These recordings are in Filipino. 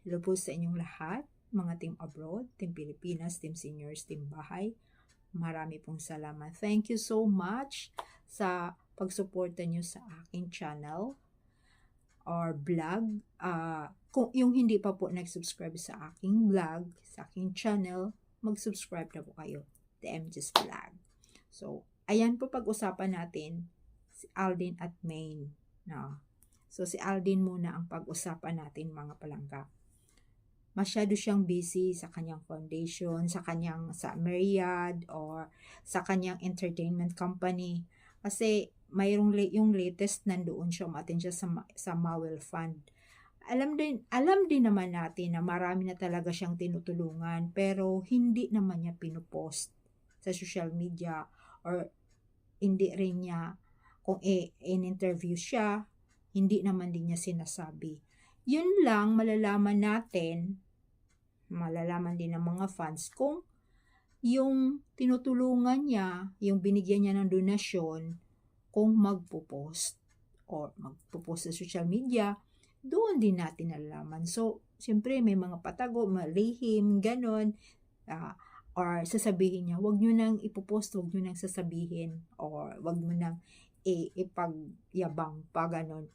Po sa inyong lahat, mga team abroad, team Pilipinas, team seniors, team bahay. Marami pong salamat. Thank you so much sa pagsuporta nyo sa aking channel or vlog. Ah, kung yung hindi pa po nag-subscribe sa aking vlog, sa aking channel, mag-subscribe na po kayo. The MJ's Vlog. So, ayan po pag-usapan natin si Aldin at Maine. No? So, si Aldin muna ang pag-usapan natin mga palangga. Masyado siyang busy sa kanyang foundation, sa kanyang sa Myriad or sa kanyang entertainment company. Kasi mayroong yung latest nandoon siya, umatin siya sa, sa Mawel Fund. Alam din, alam din naman natin na marami na talaga siyang tinutulungan pero hindi naman niya pinupost sa social media or hindi rin niya kung i- in-interview siya, hindi naman din niya sinasabi. Yun lang malalaman natin, malalaman din ng mga fans kung yung tinutulungan niya, yung binigyan niya ng donasyon, kung magpo-post or magpo-post sa social media, doon din natin nalalaman. So, siyempre may mga patago, malihim, ganon, ah, or sasabihin niya, wag nyo nang ipopost, wag nyo nang sasabihin, or wag mo nang i- ipagyabang pa ganon.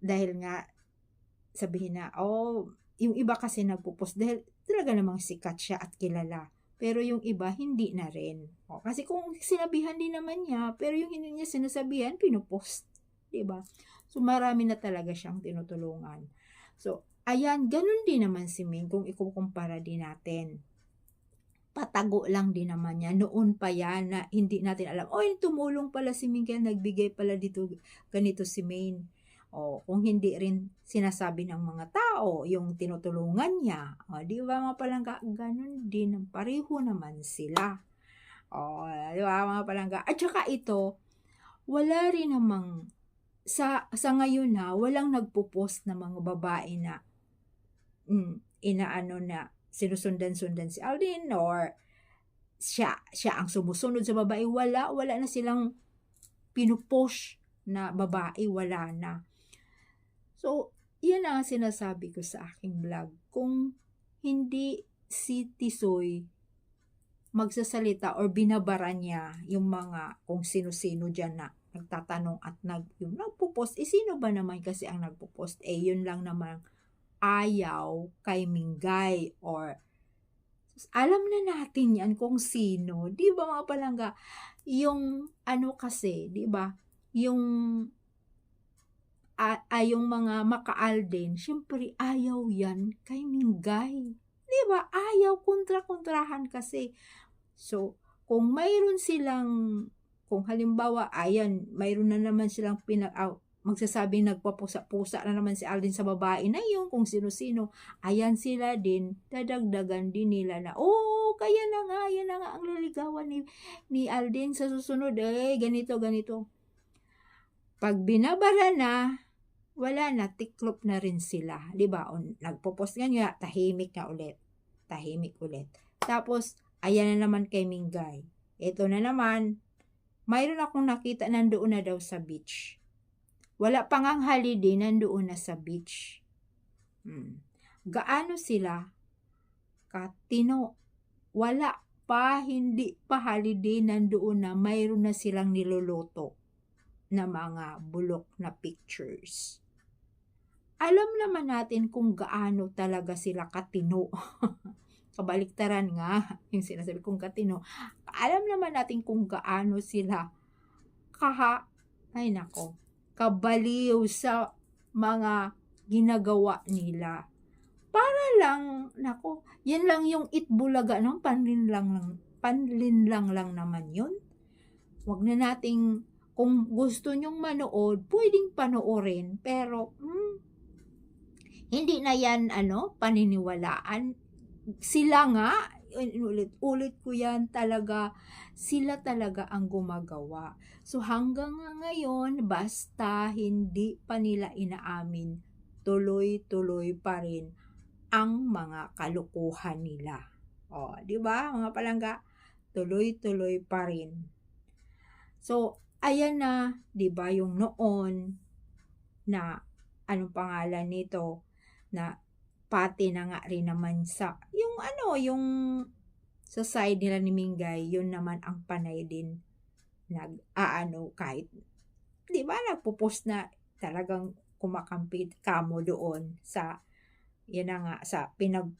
Dahil nga, sabihin na, oh, yung iba kasi nagpo-post dahil talaga namang sikat siya at kilala. Pero yung iba, hindi na rin. O, kasi kung sinabihan din naman niya, pero yung hindi niya sinasabihan, pinupost. ba So, marami na talaga siyang tinutulungan. So, ayan, ganun din naman si Ming kung ikukumpara din natin. Patago lang din naman niya. Noon pa yan na hindi natin alam, oh, tumulong pala si kaya nagbigay pala dito ganito si Maine. O, kung hindi rin sinasabi ng mga tao, yung tinutulungan niya. O, di ba mga palangga, ganun din, pareho naman sila. O, di ba mga palangga? At saka ito, wala rin namang, sa, sa ngayon na, walang nagpo-post na mga babae na, mm, inaano na, sinusundan-sundan si Aldin or siya, siya ang sumusunod sa babae. Wala, wala na silang pinupost na babae, wala na. So, yan ang sinasabi ko sa aking vlog. Kung hindi si Tisoy magsasalita or binabara niya yung mga kung sino-sino dyan na nagtatanong at nag, yung nagpo-post, eh sino ba naman kasi ang nagpo-post? Eh yun lang naman ayaw kay Mingay or alam na natin yan kung sino. Di ba mga palangga? Yung ano kasi, di ba? Yung ay, ay yung mga maka-Alden, syempre ayaw yan kay Mingay. Di ba? Ayaw kontra-kontrahan kasi. So, kung mayroon silang, kung halimbawa, ayan, mayroon na naman silang pinag, uh, magsasabing nagpapusa-pusa na naman si Alden sa babae na yun, kung sino-sino, ayan sila din, dadagdagan din nila na, oh, kaya na nga, yan na nga ang liligawan ni, ni Alden sa susunod, eh, ganito, ganito. Pag binabara na, wala na, tiklop na rin sila. Di ba? Nagpo-post nga nga, tahimik na ulit. Tahimik ulit. Tapos, ayan na naman kay Mingay. Ito na naman, mayroon akong nakita nandoon na daw sa beach. Wala pang ang holiday, nandoon na sa beach. Hmm. Gaano sila katino? Wala pa, hindi pa holiday, nandoon na, mayroon na silang niluluto na mga bulok na pictures alam naman natin kung gaano talaga sila katino. Kabaliktaran nga, yung sinasabi kong katino. Alam naman natin kung gaano sila kaha, ay nako, kabaliw sa mga ginagawa nila. Para lang, nako, yan lang yung itbulaga ng panlinlang lang, panlinlang lang naman yun. Huwag na nating, kung gusto nyong manood, pwedeng panoorin, pero, hmm, hindi na yan ano paniniwalaan. Sila nga ulit-ulit ko yan talaga sila talaga ang gumagawa. So hanggang ngayon basta hindi pa nila inaamin tuloy-tuloy pa rin ang mga kalukuhan nila. O di ba mga palangga? Tuloy-tuloy pa rin. So ayan na di ba yung noon na anong pangalan nito na pati na nga rin naman sa, yung ano, yung sa side nila ni Mingay, yun naman ang panay din nag, aano, kahit, di ba, nagpo-post na talagang kumakampit kamo doon sa, yan na nga, sa pinag,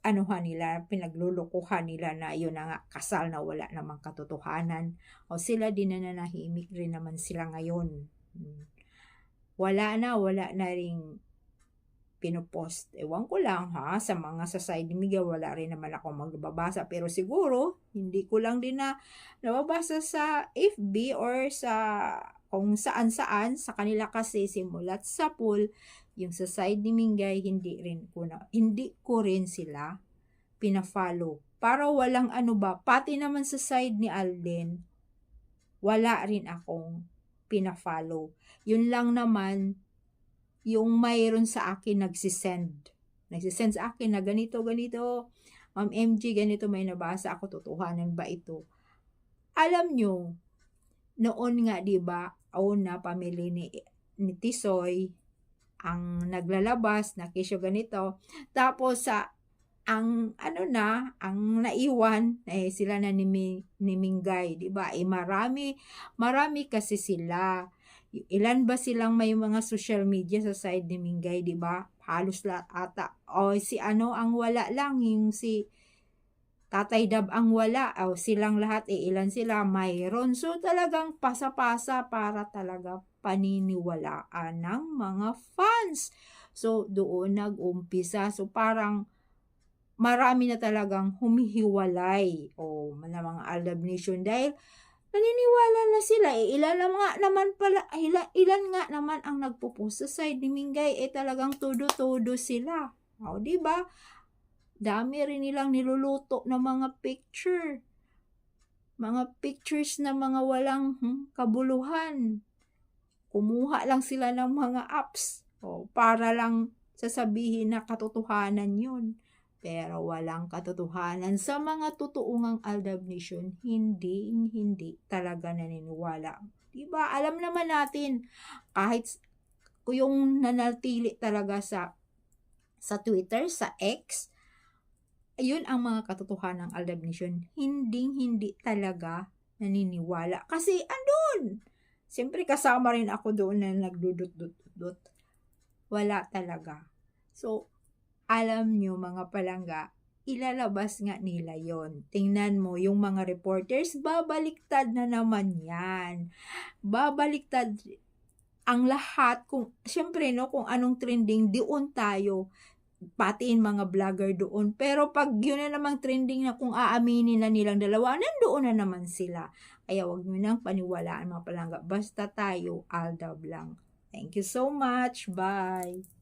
anuhan nila, pinaglulukuhan nila na yun na nga, kasal na wala namang katotohanan. O sila din na nanahimik rin naman sila ngayon. Hmm. Wala na, wala na ring pinopost. Ewan ko lang ha, sa mga sa side ni Miguel, wala rin naman ako magbabasa. Pero siguro, hindi ko lang din na nababasa sa FB or sa kung saan-saan. Sa kanila kasi simulat sa pool. Yung sa side ni Mingay hindi rin ko na hindi ko rin sila pina-follow. Para walang ano ba pati naman sa side ni Alden wala rin akong pina-follow. Yun lang naman yung mayroon sa akin nagsisend nagsisend sa akin na ganito ganito Ma'am MG ganito may nabasa ako totohanan ba ito alam nyo noon nga 'di ba una pamilya ni ni Tisoy ang naglalabas na kisyo ganito. Tapos sa ang ano na, ang naiwan eh sila na ni, ni Mingay, 'di ba? Eh marami marami kasi sila. Ilan ba silang may mga social media sa side ni Mingay, 'di ba? Halos lahat ata. O si ano ang wala lang yung si Tatay Dab ang wala. O silang lahat eh ilan sila mayroon. So talagang pasa-pasa para talaga paniniwalaan ng mga fans. So, doon nag-umpisa. So, parang marami na talagang humihiwalay o na mga Arab Nation dahil naniniwala na sila. Eh, ilan nga naman pala, ilan, ilan nga naman ang nagpo-post sa side ni Mingay, eh talagang todo-todo sila. O, di ba? Dami rin nilang niluluto ng mga picture. Mga pictures na mga walang hmm, kabuluhan kumuha lang sila ng mga apps o para lang sasabihin na katotohanan yun. Pero walang katotohanan sa mga totoong Aldab Nation, hindi, hindi talaga naniniwala. Diba? Alam naman natin, kahit yung nanatili talaga sa sa Twitter, sa X, yun ang mga katotohanan ng Aldab Nation. Hindi, hindi talaga naniniwala. Kasi andun, Siyempre kasama rin ako doon na nagdudut-dut-dut. Wala talaga. So, alam nyo mga palangga, ilalabas nga nila yon. Tingnan mo, yung mga reporters, babaliktad na naman yan. Babaliktad ang lahat kung syempre no kung anong trending doon tayo patiin mga vlogger doon pero pag yun na namang trending na kung aaminin na nilang dalawa nandoon na naman sila kaya wag nyo nang paniwalaan mga palangga. Basta tayo, aldab lang. Thank you so much. Bye!